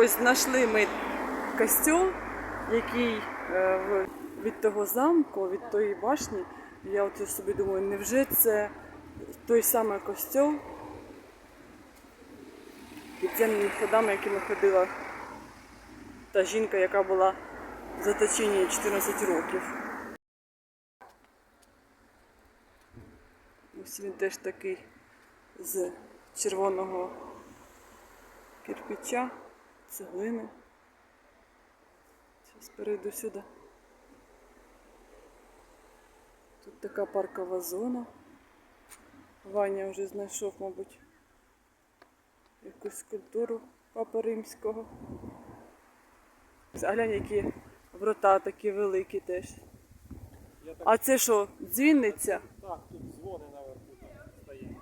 Ось знайшли ми костюм, який е, від того замку, від тої башні. Я от собі думаю, невже це той самий костюм підземними ходами, якими ходила та жінка, яка була в заточенні 14 років. Ось він теж такий з червоного кирпича, цеглини. Зараз перейду сюди. Тут така паркова зона. Ваня вже знайшов, мабуть, якусь скульптуру Папи Римського. А глянь, які врата такі великі теж. Так, А це що, дзвінниця? так, тут дзвони наверху там стоять.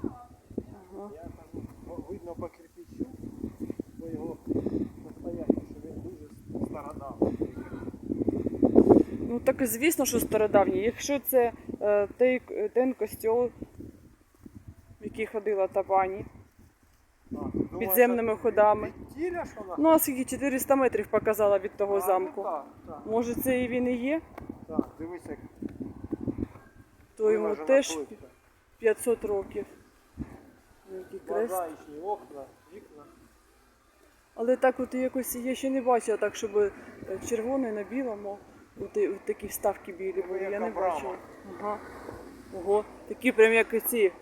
Ага. Я там видно по кирпичу, по його настоянню, що він дуже стародавний. Ну так звісно, що стародавній. Якщо це е, той, ten костьол, в який ходила та пані, Так, підземними це ходами. Тіля, що вона? Ну, а скільки 400 метрів показала від того А, ну замку. Так, так, Може, це і він і є, так, дивись, як то йому виважена теж плитка. 500 років. Який крест. Мозаїчні окна. Але так от якось я ще не бачила так, щоб е, червоне на білому, от, от такі вставки білі були. Я не бачила. Ага. Ого. Такі прям як ці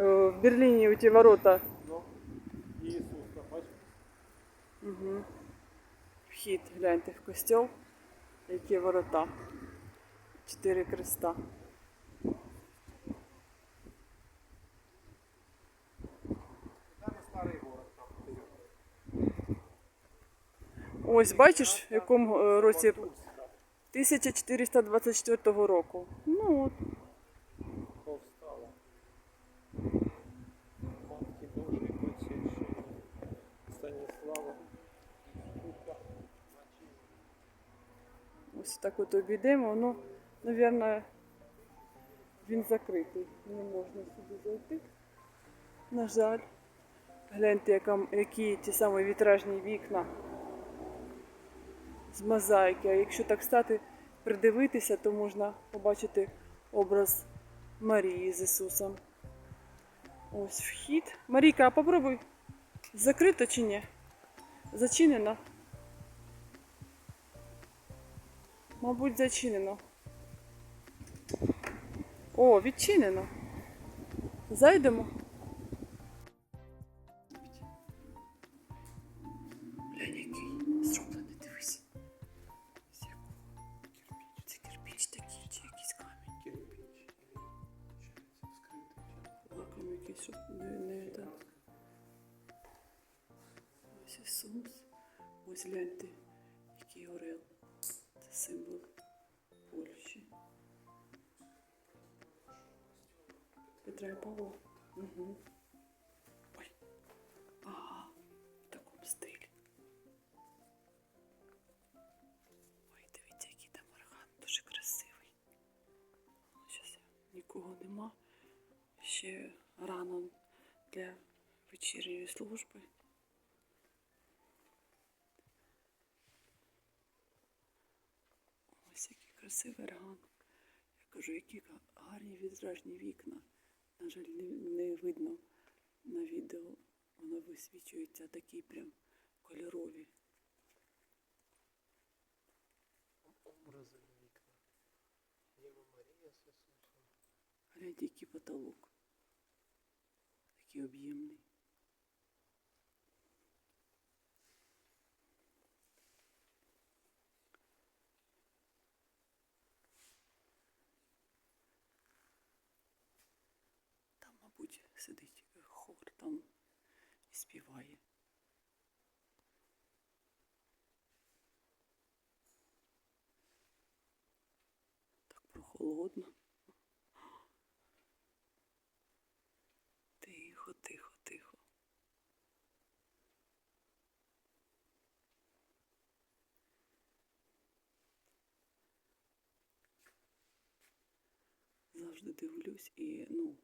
е, в Берліні ті ворота. Угу. Вхід, гляньте, в костьол. Які ворота. Чотири креста. Там і старий город там. вперед. Ось бачиш, в якому е, році 1424 року. Ну от. Ось так от обійдемо. Ну, мабуть, він закритий. Не можна сюди зайти. На жаль. Гляньте, які ті самі вітражні вікна з мозаїки. А якщо так стати, придивитися, то можна побачити образ Марії з Ісусом. Ось вхід. Марійка, а попробуй. Закрито чи ні? Зачинено? Мабуть, зачинено. О, відчинено. Зайдемо. Ось гляньте, який орел. Це символ Польщі. Петра і Павла. Угу. Ой. Ага, в такому стилі. Ой, дивіться, який там орган, дуже красивий. Зараз нікого нема. Ще рано для вечірньої служби. Ось який красивий орган. Я кажу, які гарні вітражні вікна. На жаль, не, не видно на відео. Воно висвічується такі прям кольорові. Образи на вікна. Єва Марія з Ісусом. Гляньте, який потолок. Такий об'ємний. Там, мабуть, сидить хор там і співає. Так прохолодно. Тихо, тихо, тихо. Завжди дивлюсь і, ну,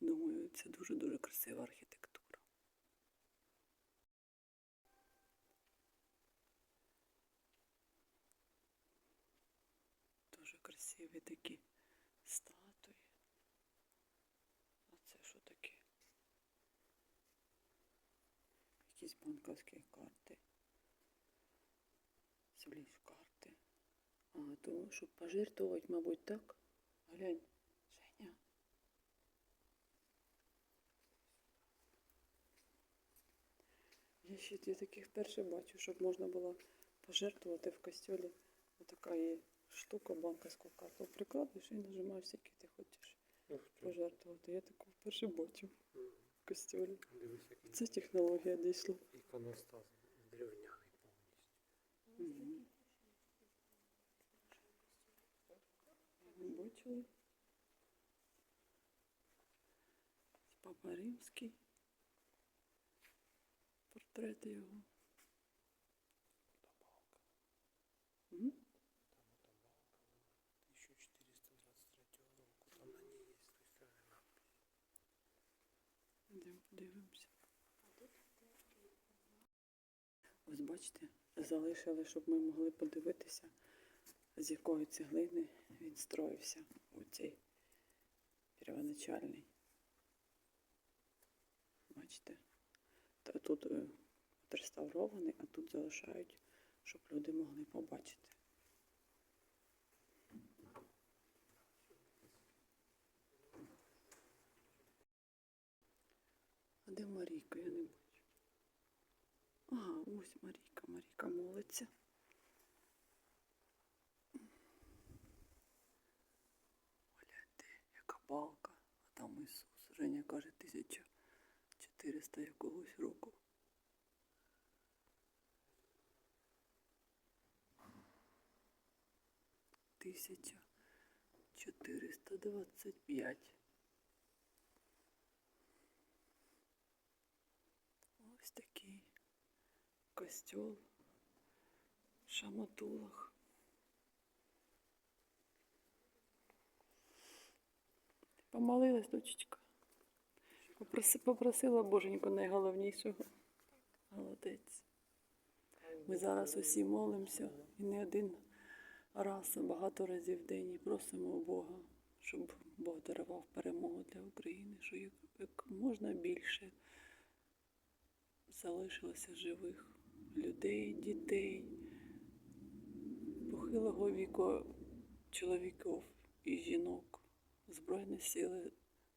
Думаю, це дуже-дуже красива архітектура. Дуже красиві такі статуї. А це що таке? Якісь банковські карти. Сліз карти. А, то щоб пожертвувати, мабуть, так. Глянь. Я я таких вперше бачу, щоб можна було пожертвувати в костюлі. Отака є штука, банківську карту. Прикладеш і нажимаєш, скільки ти хочеш Ух пожертвувати. Я таку вперше бачу в костюлі. Це технологія дійшла. іконостас древняний повністю. Бачили? Папа Римський. Портрет його. Там 1423 року. Там на ній є. Йдемо подивимося. Ось бачите, залишили, щоб ми могли подивитися, з якої цеглини він строївся у цей первоначальний. Бачите? Та тут е, відреставрований, а тут залишають, щоб люди могли побачити. А де Марійка? Я не бачу. Ага, ось Марійка. Марійка молиться. Балка, а там Ісус. Женя каже, 1400 якогось року. Тисяча чотириста двадцять п'ять. Ось такий костьол в Шаматулах. Помолилась, дочечка. Попроси, попросила Боженьку найголовнішого. Молодець. Ми зараз усі молимося і не один раз, багато разів в день і просимо Бога, щоб Бог дарував перемогу для України, що як можна більше залишилося живих людей, дітей, похилого віку чоловіків і жінок, Збройні сили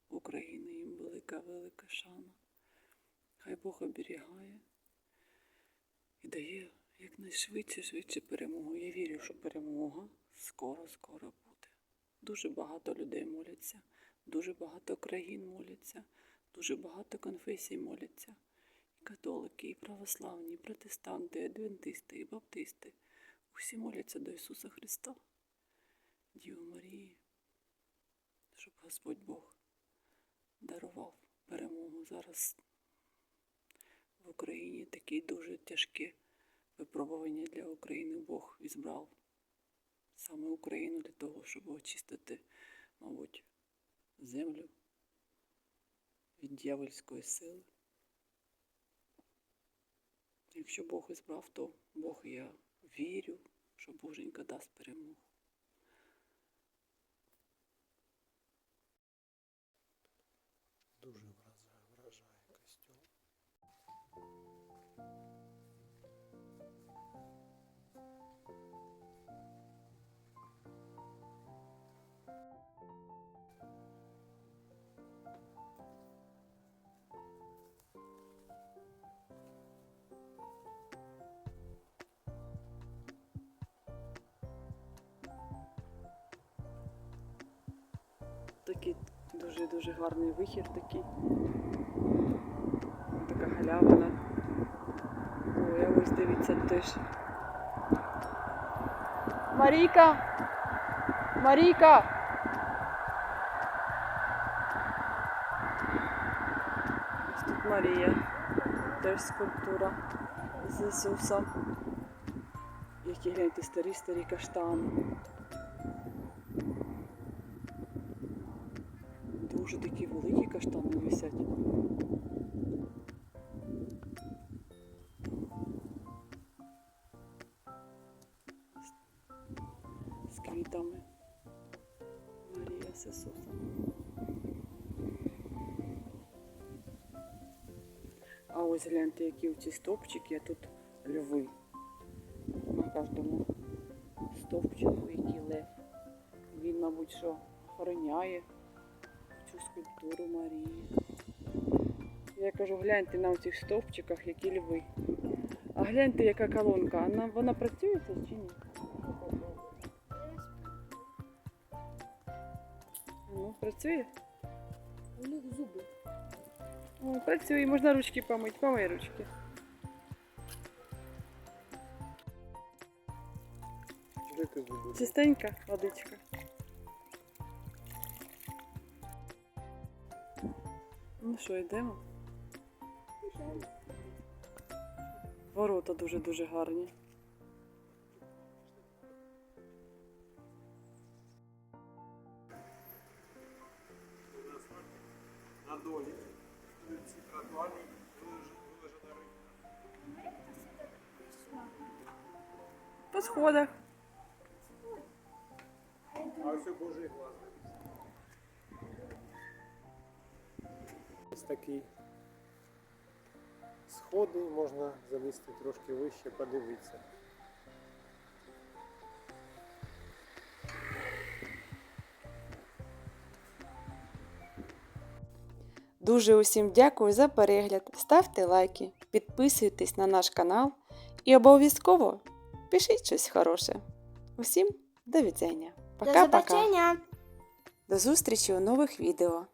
України, їм велика, велика шана. Хай Бог оберігає і дає якнайшвидше, швидше перемогу. Я вірю, що перемога скоро, скоро буде. Дуже багато людей моляться, дуже багато країн моляться, дуже багато конфесій моляться. І католики, і православні, і протестанти, і адвентисти, і баптисти. Усі моляться до Ісуса Христа, Діву Марії, щоб Господь Бог дарував перемогу. Зараз в Україні такі дуже тяжкі випробування для України Бог ізбрав саме Україну для того, щоб очистити, мабуть, землю від дьявольської сили. Якщо Бог ізбрав, то Бог я вірю, що Боженька дасть перемогу. Дуже вражає, вражає костюм. Такий дуже-дуже гарний вихід такий. Така галявина. Ой, ось дивіться теж. Марійка! Марійка! Ось тут Марія. Теж скульптура з Ісусом. Які гляньте старі-старі каштани. такі великі каштани висять. З квітами Марія Сесуса. А ось гляньте, які оці стовпчики, а тут льви. На кожному стовпчику який лев. Він, мабуть, що охороняє скульптуру Марії. Я кажу, гляньте на цих стовпчиках, які льви. А гляньте, яка колонка. Вона, вона працює це чи ні? Ну, працює? У них зуби. О, працює, можна ручки помити, помий ручки. Чистенька водичка. Ну що, йдемо? Ворота дуже-дуже гарні. На долі. По сходах. А у Божий глаз. Ось такі сходи, можна залізти трошки вище, подивитися. Дуже усім дякую за перегляд. Ставте лайки, підписуйтесь на наш канал і обов'язково пишіть щось хороше. Усім до відзення. Пока-пока. побачення! До зустрічі у нових відео.